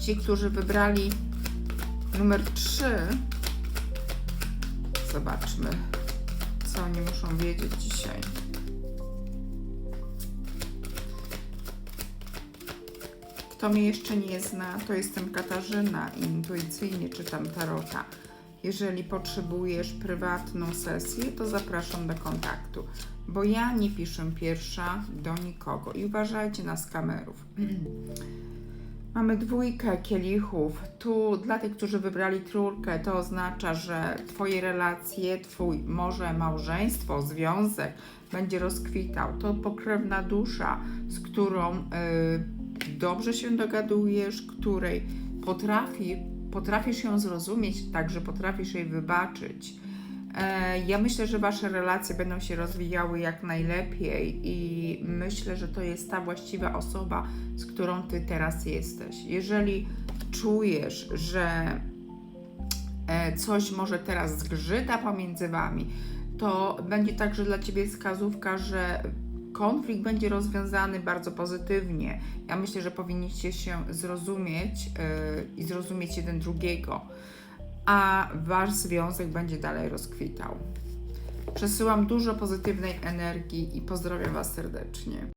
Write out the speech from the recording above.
Ci, którzy wybrali numer 3, zobaczmy, co oni muszą wiedzieć dzisiaj. Kto mnie jeszcze nie zna, to jestem Katarzyna i intuicyjnie czytam tarota. Jeżeli potrzebujesz prywatną sesję, to zapraszam do kontaktu, bo ja nie piszę pierwsza do nikogo i uważajcie na skamerów. Mamy dwójkę kielichów. Tu dla tych, którzy wybrali trójkę, to oznacza, że Twoje relacje, Twój może małżeństwo, związek będzie rozkwitał. To pokrewna dusza, z którą y, dobrze się dogadujesz, której potrafi, potrafisz ją zrozumieć, także potrafisz jej wybaczyć. E, Ja myślę, że Wasze relacje będą się rozwijały jak najlepiej i myślę, że to jest ta właściwa osoba, z którą Ty teraz jesteś. Jeżeli czujesz, że e, coś może teraz zgrzyta pomiędzy Wami, to będzie także dla Ciebie wskazówka, że konflikt będzie rozwiązany bardzo pozytywnie. Ja myślę, że powinniście się zrozumieć yy, i zrozumieć jeden drugiego, a Wasz związek będzie dalej rozkwitał. Przesyłam dużo pozytywnej energii i pozdrawiam Was serdecznie.